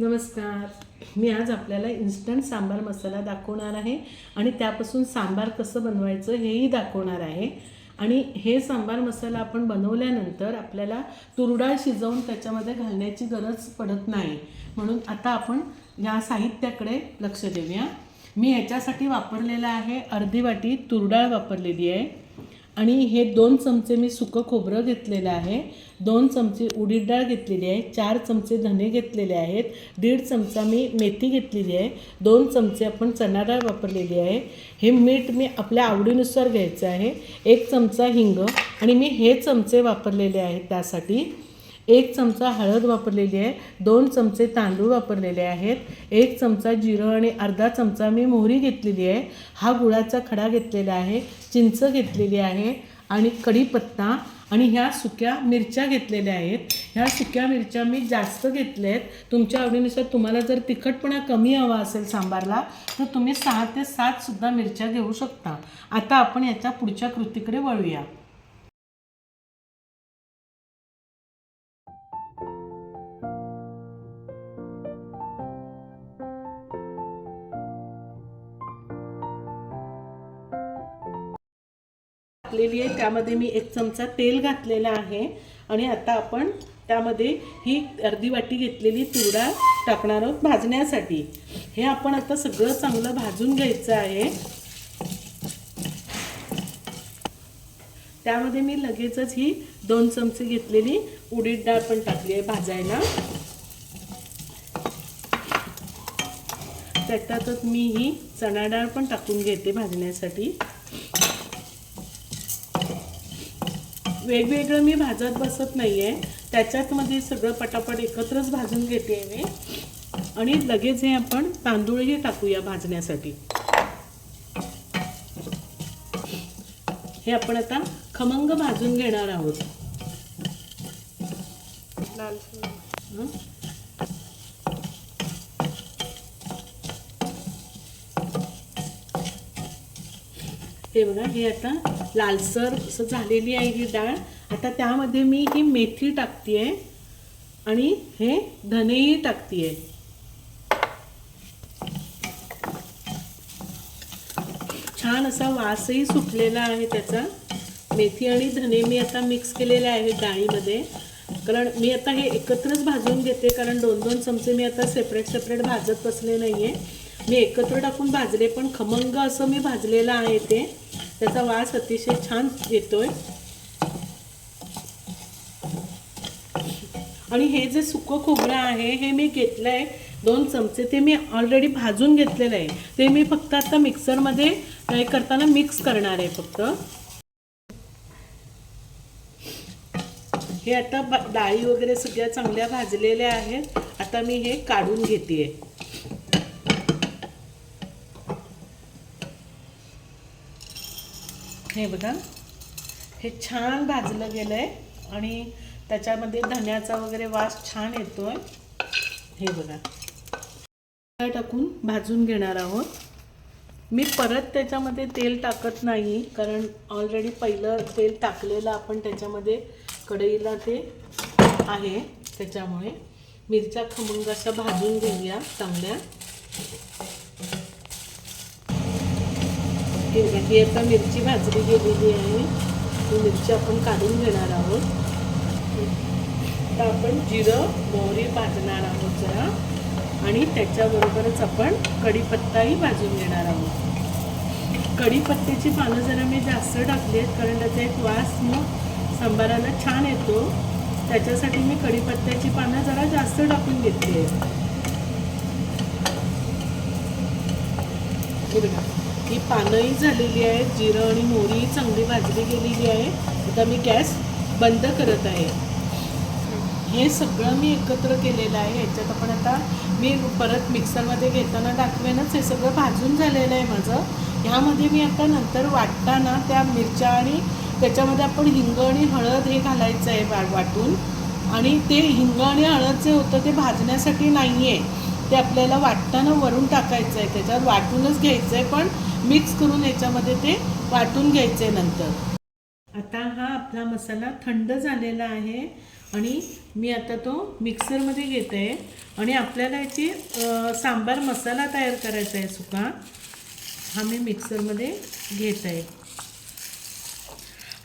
नमस्कार. मी आज आपल्याला इन्स्टंट सांबार मसाला दाखवणार आहे आणि त्यापासून सांबार कसं बनवायचं हेही दाखवणार आहे. आणि हे सांबार मसाला आपण बनवल्यानंतर आपल्याला तुरडाळ शिजवून त्याच्यामध्ये घालण्याची गरज पडत नाही. म्हणून आता आपण या साहित्याकडे लक्ष देऊया. मी याच्यासाठी वापरलेलं आहे अर्धी वाटी तुरडाळ वापरलेली आहे. आणि हे दोन चमचे मी सुकं खोबरं घेतलेलं आहे. दोन चमचे उडीद डाळ घेतलेली आहे. चार चमचे धने घेतलेले आहेत. दीड चमचा मी मेथी घेतलेली आहे. दोन चमचे आपण चणा डाळ वापरलेली आहे. हे मीठ मी आपल्या आवडीनुसार घ्यायचं आहे. एक चमचा हिंग आणि मी हे चमचे वापरलेले आहेत त्यासाठी. एक चमचा हळद वापरलेली आहे दोन चमचे तांदूळ वापरलेले आहेत एक चमचा जिरं आणि अर्धा चमचा मी मोहरी घेतलेली आहे. हा गुळाचा खडा घेतलेला आहे चिंच घेतलेली आहे आणि कढीपत्ता आणि ह्या सुक्या मिरच्या घेतलेल्या आहेत. ह्या सुक्या मिरच्या मी जास्त घेतल्या आहेत तुमच्या आवडीनुसार तुम्हाला जर तिखटपणा कमी हवा असेल सांबारला तर तुम्ही सहा ते सातसुद्धा मिरच्या घेऊ शकता. आता आपण याच्या पुढच्या कृतीकडे वळूया. टाकलेली आहे. त्यामध्ये मी एक चमचा तेल घातलेला आहे. आणि आता आपण त्यामध्ये ही अर्धी वाटी घेतलेली तुरडा टाकणार आहोत भाजण्यासाठी. हे आपण आता सगळं चांगलं भाजून घ्यायचं आहे. त्यामध्ये मी लगेचच ही दोन चमचे घेतलेली उडीद डाळ पण टाकली आहे भाजायला. त्याच्यातच मी ही चणा डाळ पण टाकून घेते भाजण्यासाठी. वेगवेगळं मी भाजत बसत नाही आहे त्याच्यातमध्ये सगळं पटापट एकत्रच भाजून घेते मी. आणि लगेच हे आपण तांदूळही टाकूया भाजण्यासाठी. हे आपण आता खमंग भाजून घेणार आहोत. हे बघा हे आता लालसर असं झालेली आहे ही डाळ. आता त्यामध्ये मी ही मेथी टाकते आणि हे धनेही टाकते छान असा वासही सुटलेला आहे त्याचा. मेथी आणि धने मी आता मिक्स केलेले आहे डाळीमध्ये. कारण मी आता हे एकत्रच भाजून घेते कारण दोन दोन चमचे मी आता सेपरेट सेपरेट भाजत बसले नाही आहे मी एकत्र टाकून भाजले पण खमंग असं मी भाजलेलं आहे ते. त्याचा वास अतिशय छान येतोय. आणि हे जे सुकं खोबरं आहे हे मी घेतलं आहे दोन चमचे. ते मी ऑलरेडी भाजून घेतलेलं आहे. ते मी फक्त आता मिक्सरमध्ये हे करताना मिक्स करणार आहे फक्त. हे आता डाळी वगैरे सगळ्या चांगल्या भाजलेल्या आहेत. आता मी हे काढून घेते हे बघा. हे छान भाजलं गेलं आहे आणि त्याच्यामध्ये धन्याचा वगैरे वास छान येतो आहे हे बघा. टाकून भाजून घेणार आहोत. मी परत त्याच्यामध्ये तेल टाकत नाही कारण ऑलरेडी पहिलं तेल टाकलेलं आपण त्याच्यामध्ये कढईला ते आहे त्याच्यामुळे मिरच्या खमंग अशा भाजून घेऊया चांगल्या. हे बघा, ही आता मिरची भाजली गेलेली आहे. ती मिरची आपण काढून घेणार आहोत. आता आपण जिरं मोहरी भाजणार आहोत जरा. आणि त्याच्याबरोबरच आपण कढीपत्ताही भाजून घेणार आहोत. कढीपत्त्याची पानं जरा मी जास्त टाकली आहेत कारण त्याचा एक वास मग सांबाराला छान येतो. त्याच्यासाठी मी कढीपत्त्याची पानं जरा जास्त टाकून घेतली आहेत. ही पानंही झालेली आहेत जिरं आणि मोहरी चांगली भाजली गेलेली आहे. आता मी गॅस बंद करत आहे. हे सगळं मी एकत्र केलेलं आहे. याच्यात आपण आता मी परत मिक्सरमध्ये घेताना दाखवेनच हे सगळं भाजून झालेलं आहे माझं. ह्यामध्ये मी आता नंतर वाटताना त्या मिरच्या आणि त्याच्यामध्ये आपण हिंग आणि हळद हे घालायचं आहे वा वाटून. आणि ते हिंग आणि हळद जे होतं ते भाजण्यासाठी नाही आहे ते आपल्याला वाटताना वरून टाकायचं आहे. त्याच्यावर वाटूनच घ्यायचं आहे. पण मिक्स करून याच्यामध्ये ते वाटून घ्यायचे नंतर. आता हा आपला मसाला थंड झालेला आहे आणि मी आता तो मिक्सरमध्ये घेते. आणि आपल्याला याची सांबार मसाला तयार करायचा आहे सुका. हा मी मिक्सरमध्ये घेत. आहे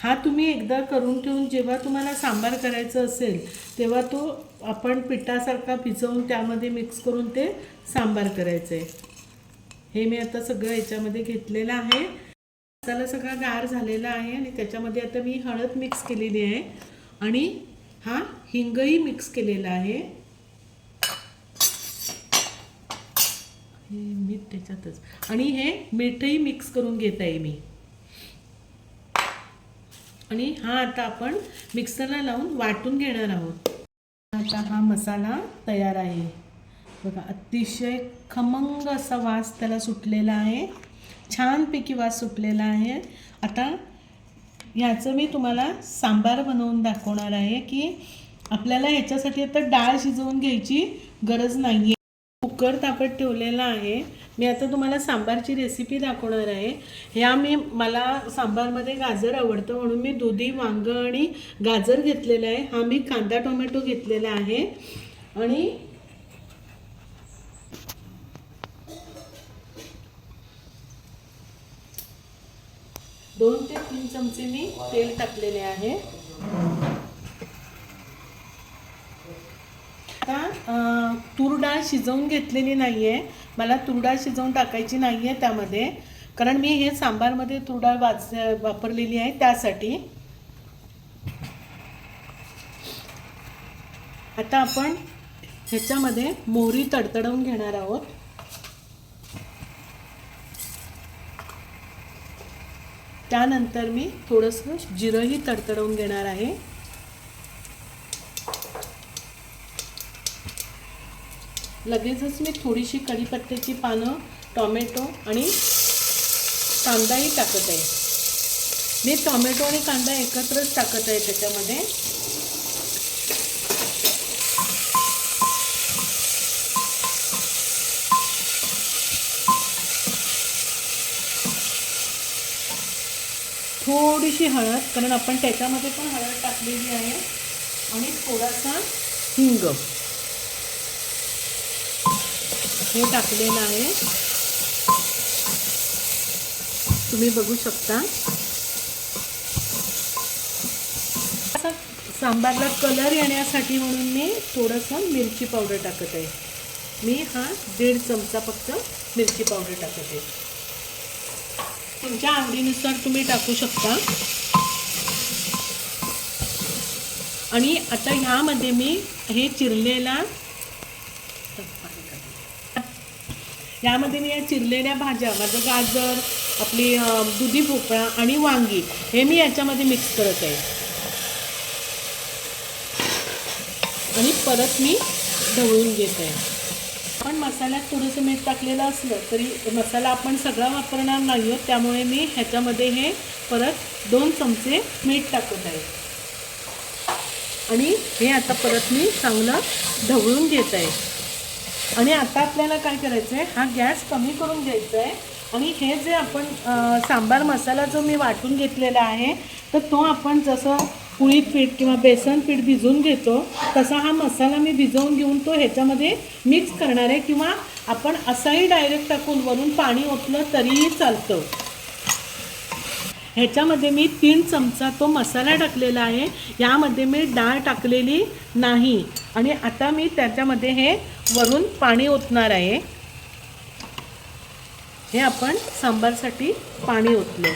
हा तुम्ही एकदा करून ठेवून जेव्हा तुम्हाला सांबार करायचं असेल तेव्हा तो आपण पिठासारखा भिजवून त्यामध्ये मिक्स करून ते सांबार करायचं. आहे हे मी आता सगळं याच्यामध्ये घेतलेलं आहे. मसाला सगळा गार झालेला आहे आणि त्याच्यामध्ये आता मी हळद मिक्स केलेली आहे. आणि हा हिंगही मिक्स केलेला आहे. हे मीठ त्याच्यातच. आणि हे मीठही मिक्स करून घेत आहे मी. आणि हा आता आपण मिक्सरला लावून वाटून घेणार आहोत. आता हा मसाला तयार आहे. बघा अतिशय खमंग असा वास त्याला सुटलेला आहे. छानपैकी वास सुटलेला आहे. आता ह्याचं मी तुम्हाला सांबार बनवून दाखवणार आहे की आपल्याला ह्याच्यासाठी आता डाळ शिजवून घ्यायची गरज नाही आहे कुकर तापत ठेवलेला आहे. मी आता तुम्हाला सांबारची रेसिपी दाखवणार आहे. ह्या मी मला सांबारमध्ये गाजर आवडतं म्हणून मी दुधी वांगं आणि गाजर घेतलेलं आहे. हा मी कांदा टोमॅटो घेतलेला आहे. आणि दोन ते तीन चमचे मी तेल टाकलेले आहे. आता तूर डाळ शिजवून घेतलेली नाही आहे मला तूर डाळ शिजवून टाकायची नाही आहे त्यामध्ये. कारण मी हे सांबारमध्ये तूर डाळ वाच वापरलेली आहे त्यासाठी. आता आपण ह्याच्यामध्ये मोहरी तडतडवून घेणार आहोत. त्यानंतर मी थोडंसं जिरंही तडतडवून घेणार आहे. लगेचच मी थोडीशी कढीपत्त्याची पानं टॉमॅटो आणि कांदाही टाकत आहे. मी टॉमॅटो आणि कांदा एकत्रच टाकत आहे त्याच्यामध्ये. थोडीशी हळद कारण आपण त्याच्यामध्ये पण हळद टाकलेली आहे. आणि थोडासा हिंग. हे टाकलेलं आहे. तुम्ही बघू शकता. असा सांबारला कलर येण्यासाठी म्हणून मी थोडंसं मिरची पावडर टाकत आहे. मी हा दीड चमचा फक्त मिरची पावडर टाकत आहे. तुमच्या आवडीनुसार तुम्ही टाकू शकता. आणि आता ह्यामध्ये मी हे चिरलेला यामध्ये मी या चिरलेल्या भाज्या माझं गाजर आपली दुधी भोपळा आणि वांगी हे मी याच्यामध्ये मिक्स करत आहे. आणि परत मी ढवळून घेत आहे. मसाल्यात थोडंसं मीठ टाकलेलं असलं तरी मसाला आपण सगळा वापरणार नाही आहोत. त्यामुळे मी ह्याच्यामध्ये हे परत दोन चमचे मीठ टाकत आहे. आणि हे आता परत मी चांगलं ढवळून घेत आहे. आणि आता आपल्याला काय करायचं आहे? हा गॅस कमी करून घ्यायचा आहे. आणि हे जे आपण सांबार मसाला जो मी वाटून घेतलेला आहे तर तो आपण जसं कुळीत पीठ किंवा बेसन पीठ भिजवून घेतो. तसा हा मसाला मी भिजवून घेऊन तो ह्याच्यामध्ये मिक्स करणार आहे किंवा आपण असाही डायरेक्ट टाकून वरून पाणी ओतलं तरीही चालतं. ह्याच्यामध्ये मी तीन चमचा तो मसाला टाकलेला आहे. यामध्ये मी डाळ टाकलेली नाही. आणि आता मी त्याच्यामध्ये हे वरून पाणी ओतणार आहे. हे आपण सांबारसाठी पाणी ओतलं.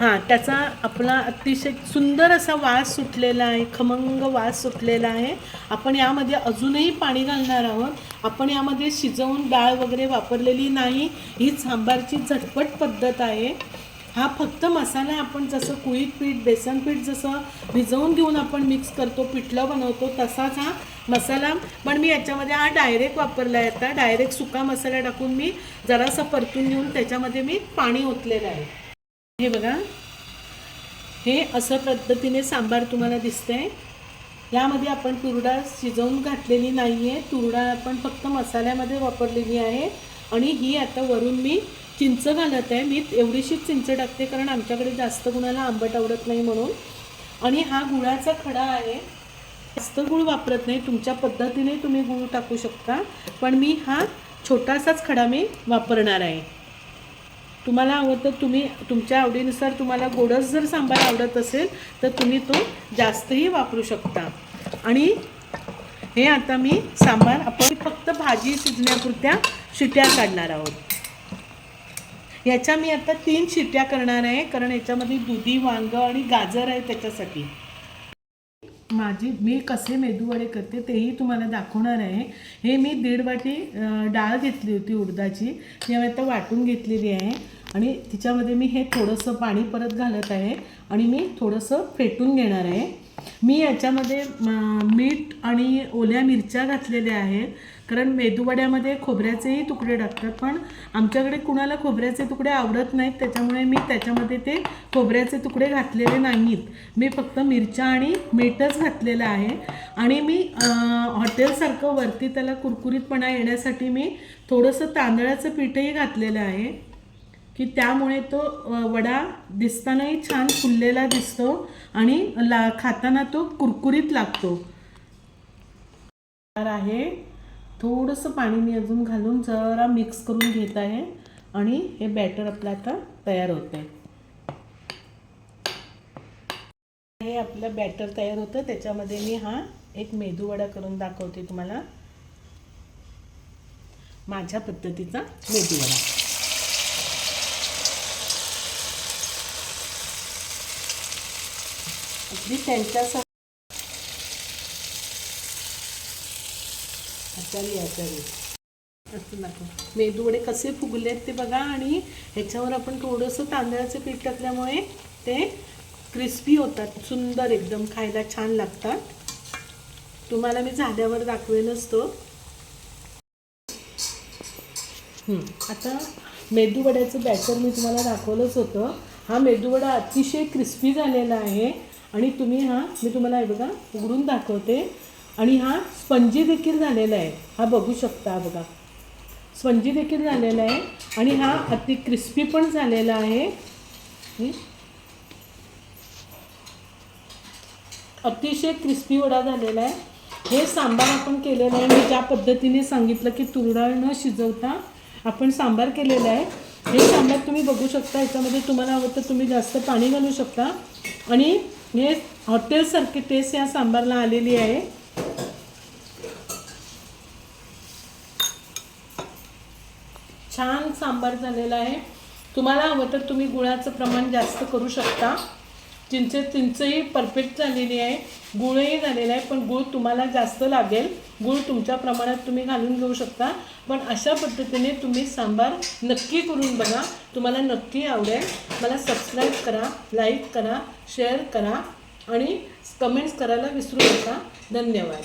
हां त्याचा आपला अतिशय सुंदर असा वास सुटलेला आहे खमंग वास सुटलेला आहे. आपण यामध्ये अजूनही पाणी घालणार आहोत. आपण यामध्ये शिजवून डाळ वगैरे वापरलेली नाही. ही सांबारची झटपट पद्धत आहे. हा फक्त मसाला आपण जसं कुळीत पीठ बेसन पीठ जसं भिजवून घेऊन आपण मिक्स करतो पिठलं बनवतो तसाच हा मसाला. पण मी याच्यामध्ये हा डायरेक्ट वापरला आहे आता. डायरेक्ट सुका मसाला टाकून मी जरासा परतून घेऊन त्याच्यामध्ये मी पाणी ओतलेलं आहे. हे बघा. हे असं पद्धतीने सांबार तुम्हाला दिसतंय. यामध्ये आपण तुरडाळ शिजवून घातलेली नाही आहे तुरडाळ आपण फक्त मसाल्यामध्ये वापरलेली आहे. आणि ही आता वरून मी चिंच घालत आहे. मी एवढीशीच चिंच टाकते कारण आमच्याकडे जास्त गुणाला आंबट आवडत नाही म्हणून. आणि हा गुळाचा खडा आहे. जास्त गुळ वापरत नाही. तुमच्या पद्धतीने तुम्ही गुळ टाकू शकता. पण मी हा छोटासाच खडा मी वापरणार आहे. तुम्हाला आवडतं तुम्ही तुमच्या आवडीनुसार तुम्हाला गोडस जर सांबार आवडत असेल तर तुम्ही तो जास्तही वापरू शकता. आणि हे आता मी सांबार आपण फक्त भाजी शिजण्यापुरत्या शिट्या काढणार आहोत. याच्या मी आता तीन शिट्या करणार आहे कारण याच्यामध्ये दुधी वांग आणि गाजर आहे त्याच्यासाठी. माझी मी कसे मेदूवडे करते तेही तुम्हाला दाखवणार आहे. हे मी दीड वाटी डाळ घेतली होती उडदाची ती आता वाटून घेतलेली आहे. आणि तिच्यामध्ये मी हे थोडंसं पाणी परत घालत आहे आणि मी थोडंसं फेटून घेणार आहे. मी याच्यामध्ये मीठ आणि ओल्या मिरच्या घातलेल्या आहेत. कारण मेदूवड्यामध्ये खोबऱ्याचेही तुकडे टाकतात पण आमच्याकडे कुणाला खोबऱ्याचे तुकडे आवडत नाहीत त्याच्यामुळे मी त्याच्यामध्ये ते खोबऱ्याचे तुकडे घातलेले नाहीत. मी फक्त मिरच्या आणि मीठच घातलेलं आहे. आणि मी हॉटेलसारखं वरती त्याला कुरकुरीतपणा येण्यासाठी मी थोडंसं तांदळाचं पीठही घातलेलं आहे. की त्यामुळे तो वडा दिसतानाही छान फुललेला दिसतो आणि ला खाताना तो कुरकुरीत लागतो. तर आहे. थोडंसं पाणी मी अजून घालून जरा मिक्स करून घेत आहे आणि हे बॅटर आपलं आता तयार होत आहे. हे आपलं बॅटर तयार होतं. त्याच्यामध्ये मी हा एक मेदूवडा करून दाखवते तुम्हाला. माझ्या पद्धतीचा मेदूवडा अगदी त्यांच्यासाठी आचारी आचारी. असं मेदूवडे कसे फुगलेत ते बघा आणि ह्याच्यावर आपण थोडंसं तांदळाचं पीठ टाकल्यामुळे ते क्रिस्पी होतात सुंदर एकदम खायला छान लागतात. तुम्हाला मी झाल्यावर दाखवेनच असतो आता मेदूवड्याचं बॅटर मी तुम्हाला दाखवलंच होतं. हा मेदूवडा अतिशय क्रिस्पी झालेला आहे. आणि तुम्ही हा मी तुम्हाला हे बघा उघडून दाखवते. आणि हा स्पंजी देखील झालेला आहे. हा बघू शकता बघा. स्पंजी देखील झालेला आहे. आणि हा अति क्रिस्पी पण झालेला आहे. अतिशय क्रिस्पी वडा झालेला आहे. हे सांबार आपण केलेलं आहे. मी ज्या पद्धतीने सांगितलं की तुरडाळ न शिजवता आपण सांबार केलेला आहे. हे सांबार तुम्ही बघू शकता. याच्यामध्ये तुम्हाला हवं तर तुम्ही जास्त पाणी घालू शकता. आणि हे हॉटेलसारखी टेस्ट या सांबारला आलेली आहे. छान सांबार झालेला आहे. तुम्हाला हवं तर तुम्ही गुळाचं प्रमाण जास्त करू शकता. चिंचे चिंचही परफेक्ट झालेली आहे. गुळही झालेला आहे पण गुळ तुम्हाला जास्त लागेल. गुळ तुमच्या प्रमाणात तुम्ही घालून घेऊ शकता. पण अशा पद्धतीने तुम्ही सांबार नक्की करून बघा. तुम्हाला नक्की आवडेल. मला सबस्क्राईब करा लाईक करा शेअर करा आणि कमेंट्स करायला विसरू नका. धन्यवाद.